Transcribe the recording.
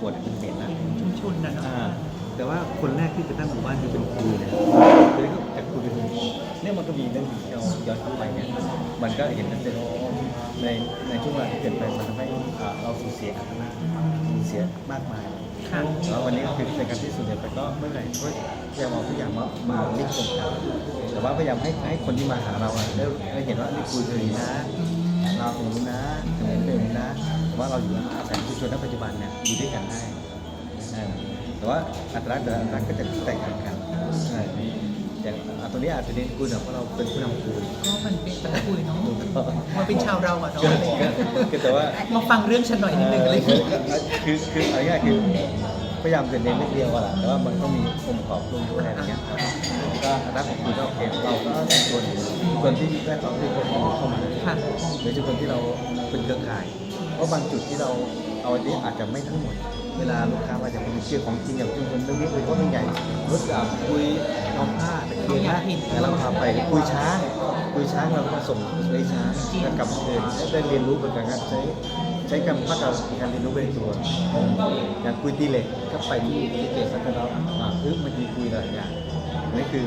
กวดเป็นเด็กนะชุมชนนะเนาะอ่าแต่ว่าคนแรกที่ไปตั้งหมู่บ้านคือเป็นครูนะคือก็จากครูเป็นเนี่ยมันก็มีเรื่องที่เราย้อนกลับไปเนี่ยมันก็เห็นชัดเจนว่าในในช่วงเวลาที่เปลี่ยนไปมันทำให้อ่าเราสูญเสียสูญเสียมากมายค่ะแล้ววันนี้ก็คือในการที่สูญเสียไปก็ไม่เป็นไรก็พยายามเอาทุกอย่างมามาลิงก์ตรงกันแต่ว่าพยายามให้ให้คนที่มาหาเราอะได้ได้เห็นว่านี่ครูคืออย่างนี้นะเราตรงนี้นะตรงนี้เป็นอย่างนี้นะแต่ ว่าเราอยู่อาศัยชุมชนณปัจจุบันเนี่ยอยู่ด้วยกันได้อ่าแต่ว่าอัตราแต่ละอัตราก็จะแตกต่างกันอ่าอย่างอ่าตัวนี้อาจจะเน้นคุณเพราะเราเป็นผู้นำคุณเพราะมันเป็นตะกุยเนาะมันเป็นชาวเราอะเนาะก็อะไรอย่างก็เงี้ยก็แต่ว่า มาฟังเรื่องฉันหน่อยนิดนึงอะไรอย่างเงี้ยคือคือเอาง่ายๆคือพยายามจะเน้นเรื่องเดียวอะแหละแต่ว่ามันก็มีองค์ประกอบรวมด้วยอะไรอย่างเงี้ยครับก็อัตราของคุณก็โอเคเราก็เป็นส่วนส่ วนที่แวดล้อมที่คนเข้ามาค่ะ หรือชุมชนที่เราเป็นเครือข่าย เพราะบางจุดที่เราเอาไว้อาจจะไม่ทั้งหมด เวลาลูกค้ามาจากเป็นเชื่อของจริงอย่างชุมชนเรื่องนี้เป็นก็เรื่องใหญ่รถอะคุยน้องผ้าตะเคียนนะแล้วเราพาไปคุยช้างคุยช้างเราก็มาส่งในช้างแล้วกลับมาเดินได้เรียนรู้เป็นการใช้ใช้การพัฒนาการเรียนรู้ไปในตัวอย่างคุยตีเหล็กก็ไปที่ที่เกศแล้วก็อ่าคือมันมีคุยหลายอย่างนี่คือ